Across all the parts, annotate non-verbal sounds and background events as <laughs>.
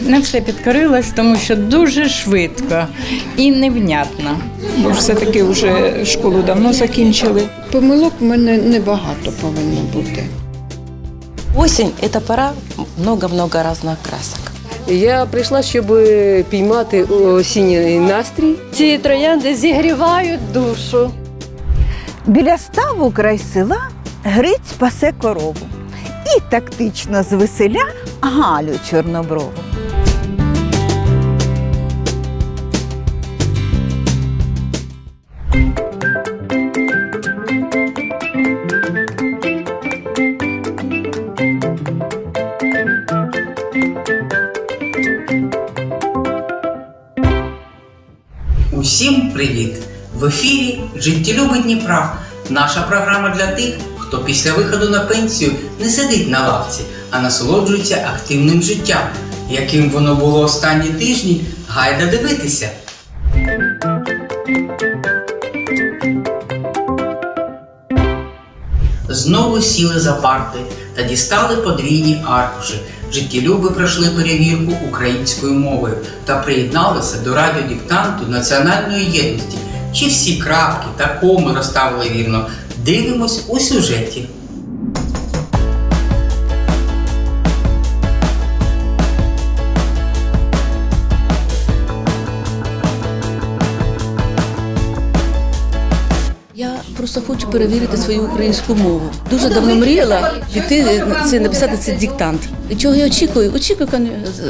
Не все підкорилось, тому що дуже швидко і невнятно. бо все-таки вже школу давно закінчили. Помилок в мене небагато повинно бути. Осень – это пора много-много разных красок. Я прийшла, щоб піймати осінній настрій. Ці троянди зігрівають душу. Біля ставу край села Гриць пасе корову і тактично звеселя Галю Чорноброву. Усім привіт! В ефірі Життєлюби Дніпра. Наша програма для тих, хто після виходу на пенсію не сидить на лавці, а насолоджується активним життям. Яким воно було останні тижні, гайда дивитися. Знову сіли за парти та дістали подвійні аркуші. Життєлюби пройшли перевірку українською мовою та приєдналися до радіодиктанту національної єдності. Чи всі крапки та коми розставили вірно? Дивимось у сюжеті. Просто хочу перевірити свою українську мову. Дуже давно мріяла піти це написати цей диктант. І чого я очікую? Очікую,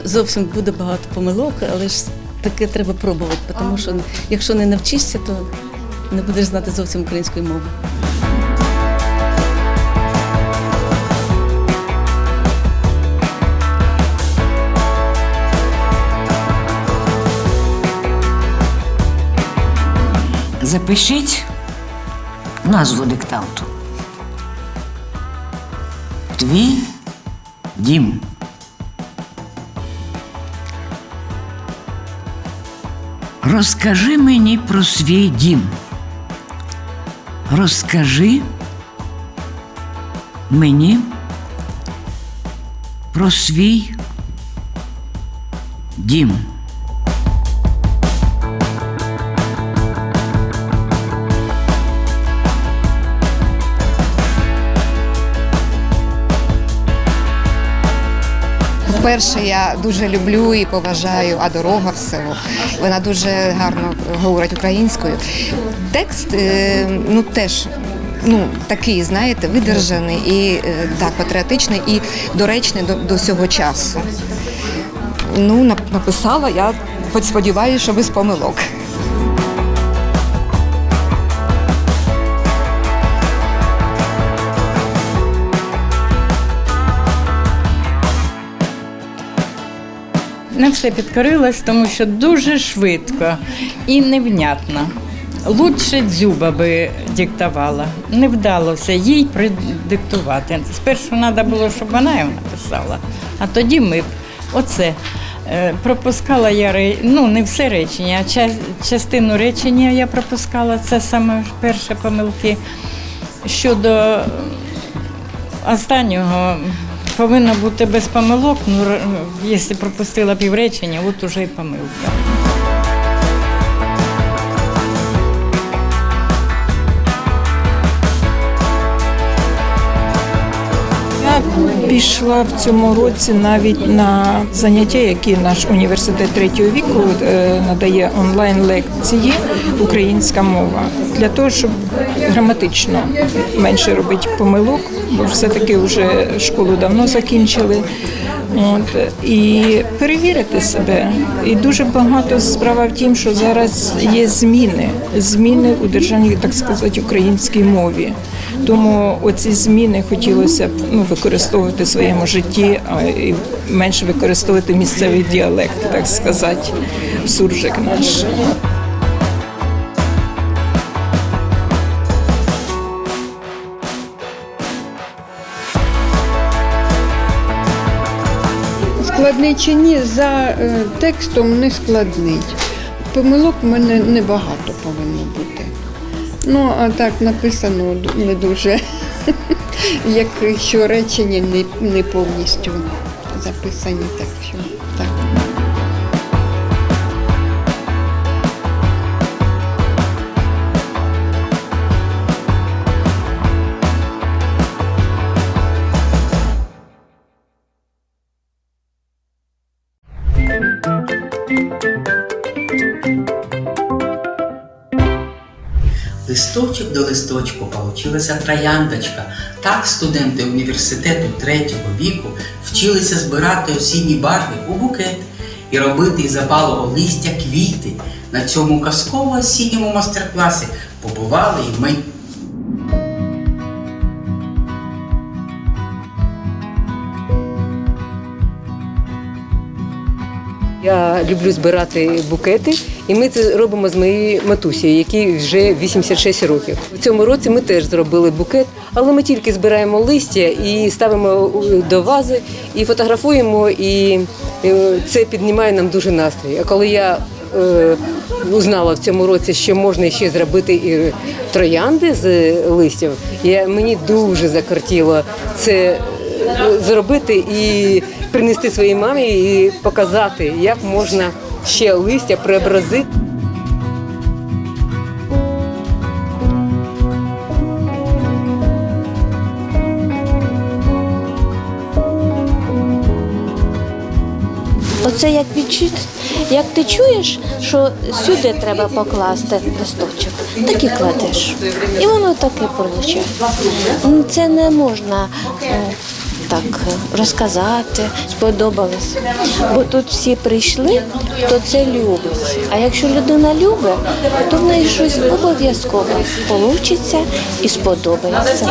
зовсім буде багато помилок, але ж таке треба пробувати, тому що якщо не навчишся, то не будеш знати зовсім української мови. Запишіть назву диктанту. Твій дім. Розкажи мені про свій дім. Розкажи мені про свій дім. По-перше, я дуже люблю і поважаю а дорога в село. Вона дуже гарно говорить українською. Текст е, ну теж. Ну, такий, знаєте, видержаний і е, так, патріотичний і доречний до, до цього часу. Ну, написала я, хоч сподіваюся, що без помилок. Не все підкорилось, тому що дуже швидко і невнятно. Лучше дзюба би диктувала. Не вдалося їй придиктувати. Спершу треба було, щоб вона його написала, а тоді ми б оце. Е, Пропускала я ну не все речення, а ча- частину речення я пропускала. Це саме перші помилки. Щодо останнього повинно бути без помилок. Ну, якщо пропустила півречення, от уже і помилка. Пішла в цьому році навіть на заняття, які наш університет третього віку е, надає онлайн лекції Українська мова для того, щоб граматично менше робити помилок, бо все-таки вже школу давно закінчили. От, і перевірити себе. І дуже багато справа в тім, що зараз є зміни, зміни у державній, так сказати, українській мові. Тому оці зміни хотілося б ну, використовувати в своєму житті, а і менше використовувати місцевий діалект, так сказати, суржик наш. Складний чи ні, за е, текстом не складний. Помилок в мене небагато повинно бути. Ну, а так написано не дуже, <laughs> якщо речення не, повністю записані, так що Листочок до листочку получилася трояндочка. Так студенти університету третього віку вчилися збирати осінні барви у букет і робити із запалого листя квіти. На цьому казково осінньому майстер-класі побували і ми. Я люблю збирати букети, і ми це робимо з моєю матусею, якій вже 86 років. В цьому році ми теж зробили букет, але ми тільки збираємо листя і ставимо до вази, і фотографуємо, і е, це піднімає нам дуже настрій. А коли я е, узнала в цьому році, що можна ще зробити і троянди з листів, я, мені дуже закортіло це е, зробити і принести своїй мамі і показати, як можна ще листя преобразити. Оце як відчут, як ти чуєш, що сюди треба покласти листочок, так і кладеш. І воно таке виходить. Це не можна е, так розказати, сподобалось. Бо тут всі прийшли, то це любить. А якщо людина любить, то в неї щось обов'язково вийде і сподобається.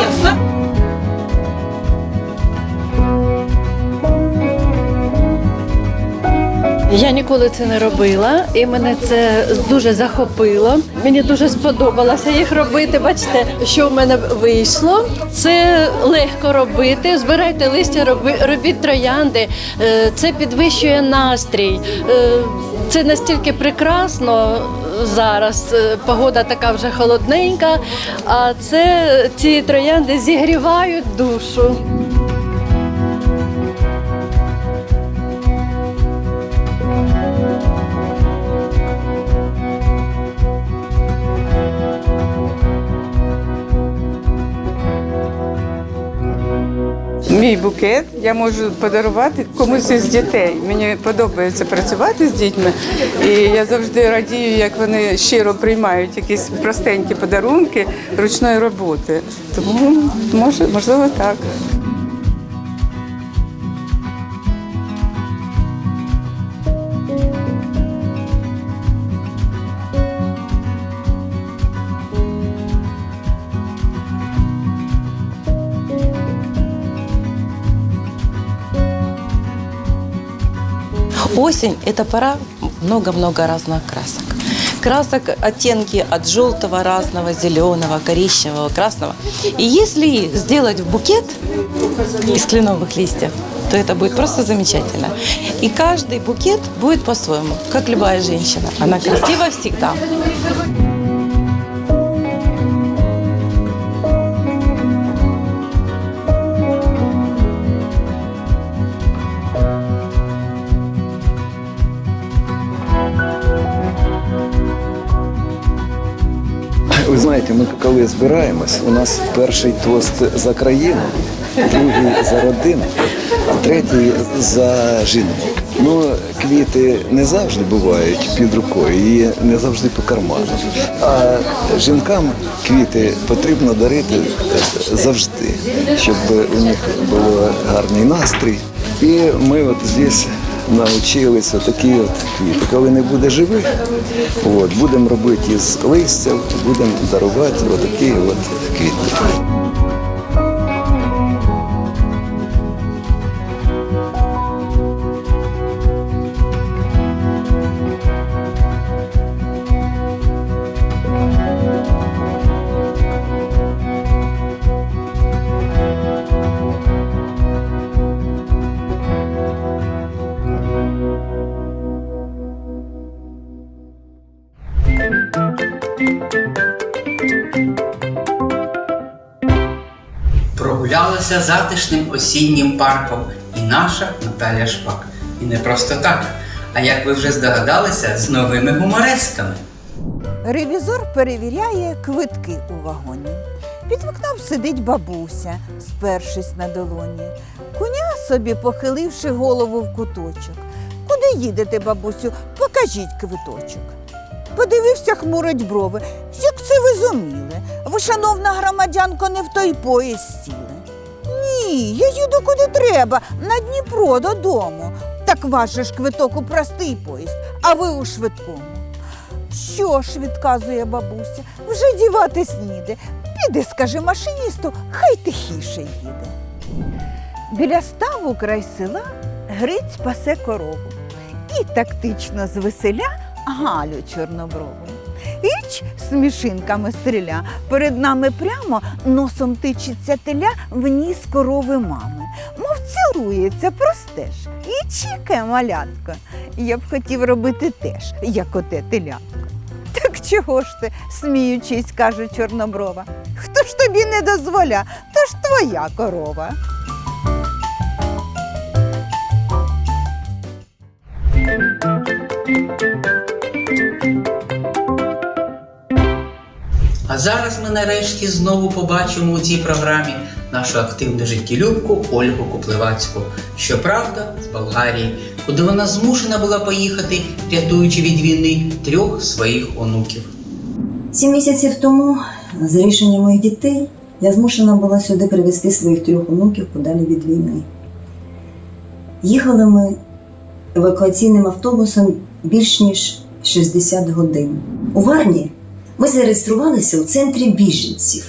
Я ніколи це не робила, і мене це дуже захопило. Мені дуже сподобалося їх робити. Бачите, що в мене вийшло. Це легко робити. Збирайте листя, роби- робіть троянди. Е, Це підвищує настрій. Е, Це настільки прекрасно зараз. Е, Погода така вже холодненька. А це ці троянди зігрівають душу. Мій букет я можу подарувати комусь із дітей. Мені подобається працювати з дітьми, і я завжди радію, як вони щиро приймають якісь простенькі подарунки ручної роботи. Тому може, можливо, так. Осень – это пора много-много разных красок. Красок оттенки от желтого, разного, зеленого, коричневого, красного. И если сделать букет из кленовых листьев, то это будет просто замечательно. И каждый букет будет по-своему, как любая женщина. Она красива всегда. Коли збираємось, у нас перший тост за країну, другий за родину, а третій за жінок. Ну, квіти не завжди бувають під рукою і не завжди по карману. А жінкам квіти потрібно дарити завжди, щоб у них був гарний настрій. І ми от здесь навчилися такі от квіти. Коли не буде живих, от, будемо робити із листя, будемо дарувати отакі от квіти. Прогулялися затишним осіннім парком і наша Наталя Шпак. І не просто так. А як ви вже здогадалися, з новими гуморесками. Ревізор перевіряє квитки у вагоні. Під вікном сидить бабуся, спершись на долоні. Коня собі похиливши голову в куточок. Куди їдете, бабусю? Покажіть квиточок. Подивився, хмурить брови. Як це ви зуміли? Ви, шановна громадянко, не в той поїзд сіли. Ні, я їду куди треба, на Дніпро додому. Так ваш же ж квиток у простий поїзд, а ви у швидкому. Що ж, відказує бабуся, вже діватись ніде. Піди, скажи машиністу, хай тихіше їде. Біля ставу край села Гриць пасе корову і тактично звеселя Галю чорноброву. Іч смішинками стріля. Перед нами прямо носом тичиться теля в ніс корови мами. Мов цілується простеж. І чекає малятко. Я б хотів робити теж, як оте телятко. Так чого ж ти, сміючись, каже Чорноброва. Хто ж тобі не дозволя, то ж твоя корова. А зараз ми нарешті знову побачимо у цій програмі нашу активну життєлюбку Ольгу Куплевацьку. Щоправда, з Болгарії, куди вона змушена була поїхати, рятуючи від війни трьох своїх онуків. Сім місяців тому, за рішенням моїх дітей, я змушена була сюди привезти своїх трьох онуків подалі від війни. Їхали ми евакуаційним автобусом більш ніж 60 годин. У Варні ми зареєструвалися у центрі біженців,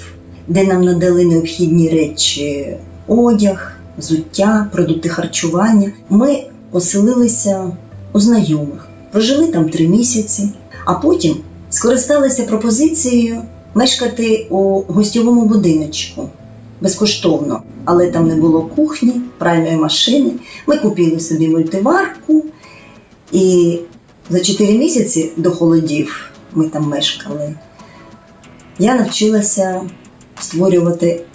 де нам надали необхідні речі: одяг, взуття, продукти харчування. Ми оселилися у знайомих, прожили там три місяці, а потім скористалися пропозицією мешкати у гостьовому будиночку безкоштовно, але там не було кухні, пральної машини. Ми купили собі мультиварку, і за 4 місяці до холодів ми там мешкали. Я навчилася створювати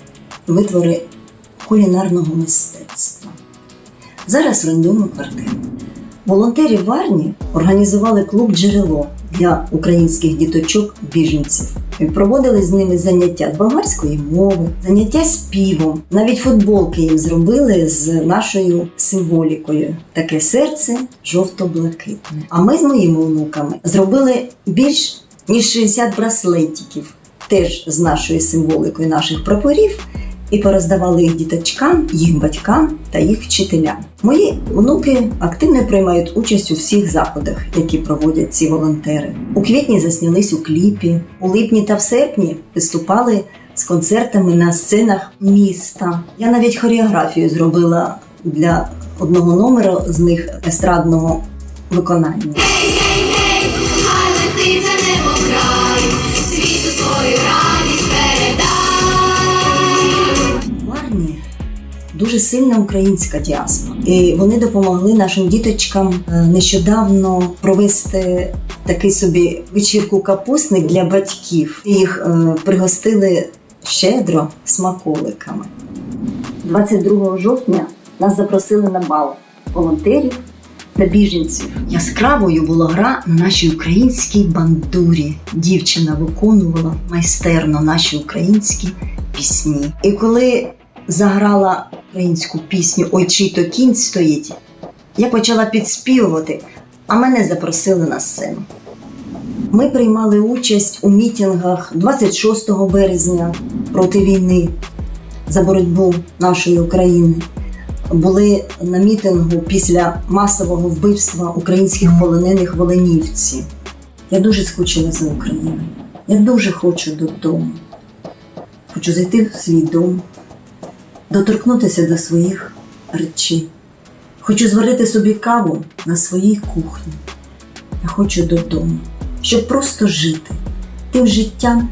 витвори кулінарного мистецтва. Зараз орендуємо квартиру. Волонтери Варні організували клуб Джерело для українських діточок-біженців. І Проводили з ними заняття болгарської мови, заняття співом. Навіть футболки їм зробили з нашою символікою. Таке серце жовто-блакитне. А ми з моїми онуками зробили більш ніж 60 браслетиків, теж з нашою символикою наших прапорів і пороздавали їх діточкам, їх батькам та їх вчителям. Мої онуки активно приймають участь у всіх заходах, які проводять ці волонтери. У квітні заснялись у кліпі, у липні та в серпні виступали з концертами на сценах міста. Я навіть хореографію зробила для одного номеру з них естрадного виконання. Дуже сильна українська діаспора. І вони допомогли нашим діточкам е, нещодавно провести такий собі вечірку капусник для батьків. Їх е, пригостили щедро смаколиками. 22 жовтня нас запросили на бал волонтерів та біженців. Яскравою була гра на нашій українській бандурі. Дівчина виконувала майстерно наші українські пісні. І коли заграла українську пісню Ой, чий то кінь стоїть, я почала підспівувати, а мене запросили на сцену. Ми приймали участь у мітингах 26 березня проти війни за боротьбу нашої України. Були на мітингу після масового вбивства українських полонених в Оленівці. Я дуже скучила за Україною. Я дуже хочу додому. Хочу зайти в свій дом, доторкнутися до своїх речей. Хочу зварити собі каву на своїй кухні. Я хочу додому, щоб просто жити тим життям,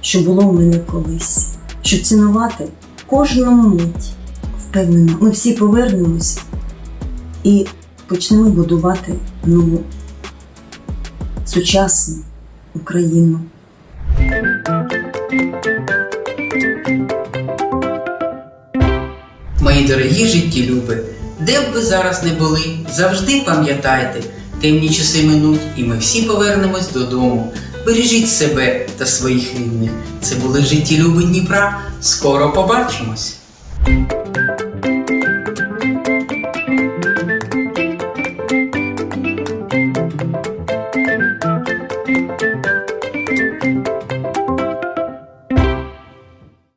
що було в мене колись, щоб цінувати кожну мить. Впевнена, ми всі повернемось і почнемо будувати нову сучасну Україну. Мої дорогі життєлюби, Де б ви зараз не були, завжди пам'ятайте, темні часи минуть, і ми всі повернемось додому. Бережіть себе та своїх рідних. Це були життєлюби Дніпра. Скоро побачимось!